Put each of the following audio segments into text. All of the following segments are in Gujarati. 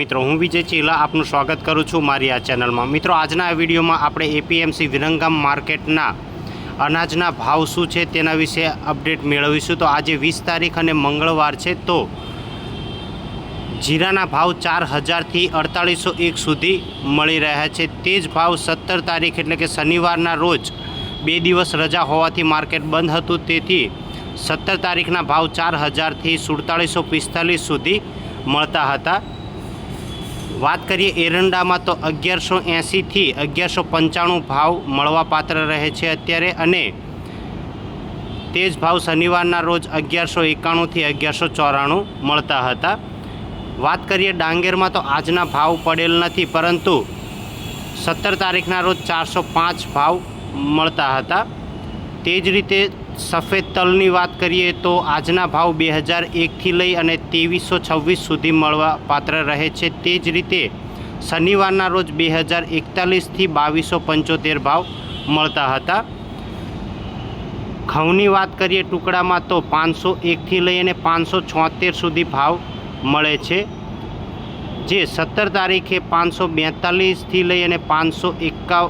મિત્રો, હું વિજય ચીલા આપનું સ્વાગત કરું છું મારી આ ચેનલમાં. મિત્રો, આજના આ વિડીયોમાં આપણે એપીએમસી વિરંગામ માર્કેટના અનાજના ભાવ શું છે તેના વિશે અપડેટ મેળવીશું. તો આજે વીસ તારીખ અને મંગળવાર છે, તો જીરાના ભાવ ચાર હજારથી અડતાળીસો એક સુધી મળી રહ્યા છે. તે જ ભાવ સત્તર તારીખ એટલે કે શનિવારના રોજ બે દિવસ રજા હોવાથી માર્કેટ બંધ હતું. તેથી સત્તર તારીખના ભાવ ચાર હજારથી સુડતાળીસો પિસ્તાલીસ સુધી મળતા હતા. વાત કરીએ એરંડામાં તો અગિયારસો એંસીથી અગિયારસો પંચાણું ભાવ મળવાપાત્ર રહે છે અત્યારે અને તે જ ભાવ શનિવારના રોજ અગિયારસો એકાણુંથી અગિયારસો ચોરાણું મળતા હતા. વાત કરીએ ડાંગેરમાં તો આજના ભાવ પડેલ નથી, પરંતુ સત્તર તારીખના રોજ ચારસો પાંચ ભાવ મળતા હતા. તે જ રીતે સફેદ તલની વાત કરીએ તો આજના ભાવ બે હજાર એકથી લઈ અને ત્રેવીસો છવ્વીસ સુધી મળવા પાત્ર રહે છે. તે જ રીતે શનિવારના રોજ બે હજાર એકતાલીસથી બાવીસો પંચોતેર ભાવ મળતા હતા. ઘઉંની વાત કરીએ ટુકડામાં તો પાંચસો એકથી લઈ અને પાંચસો છોતેર સુધી ભાવ મળે છે, જે સત્તર તારીખે પાંચસો બેતાલીસથી લઈ અને પાંચસો એકાવ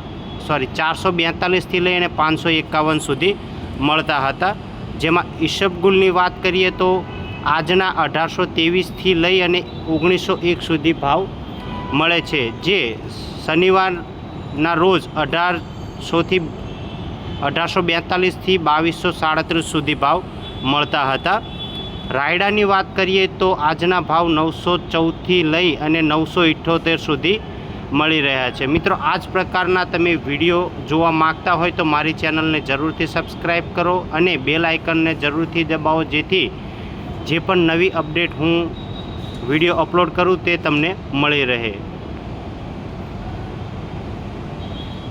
સોરી ચારસો બેતાલીસથી લઈ અને પાંચસો એકાવન સુધી મળતા હતા. જેમાં ઈશબગુલની વાત કરીએ તો આજના અઢારસો ત્રેવીસથી લઈ અને ઓગણીસો એક સુધી ભાવ મળે છે. જે શનિવારના રોજ અઢારસોથી અઢારસો બેતાલીસથી બાવીસો સાડત્રીસ સુધી ભાવ મળતા હતા. રાયડાની વાત કરીએ તો આજના ભાવ નવસો ચૌદથી લઈ અને નવસો ઇઠ્ઠોતેર સુધી મળી રહ્યા છે. મિત્રો આ જ પ્રકારના તમે વીડિયો જોવા માગતા હોય તો મારી ચેનલને જરૂરથી સબસ્ક્રાઈબ કરો અને બેલ આઇકનને જરૂરથી દબાવો, જેથી જે પણ નવી અપડેટ હું વીડિયો અપલોડ કરું તે તમને મળી રહે.